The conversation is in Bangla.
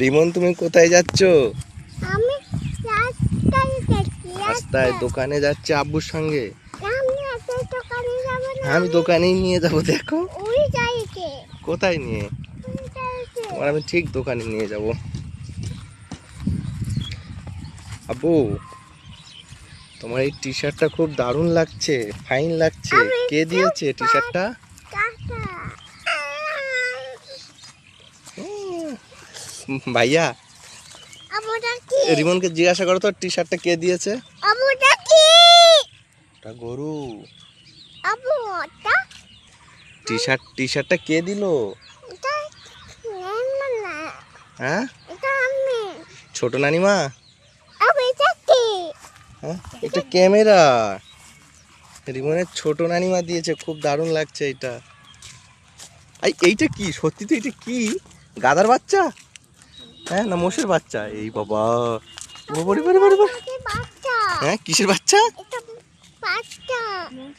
রিমন তুমি কোথায় যাচ্ছ? আমি রাস্তায় দোকানে যাচ্ছে আব্বুর সঙ্গে? আমি দোকানেই নিয়ে যাব দেখো। কোথায় নিয়ে? তোমার আমি ঠিক দোকানে নিয়ে যাব। আব্বু তোমার এই টি শার্টটা খুব দারুণ লাগছে ফাইন লাগছে। কে দিয়েছে টি শার্টটা ভাইয়া রিমনকে জিজ্ঞাসা করো তো টি শার্টটা কে দিয়েছে? ওটা গরু। টি শার্ট টি শার্টটা কে দিল? হ্যাঁ? ছোট নানিমা? এটা হ্যাঁ? এটা ক্যামেরা। রিমনের ছোট নানিমা দিয়েছে খুব দারুণ লাগছে এটা। এই এইটা কি? সত্যি তো এটা কি? গাদার বাচ্চা? হ্যাঁ না মোষের বাচ্চা। এই বাবা। ও বাড়ি হ্যাঁ কিসের বাচ্চা।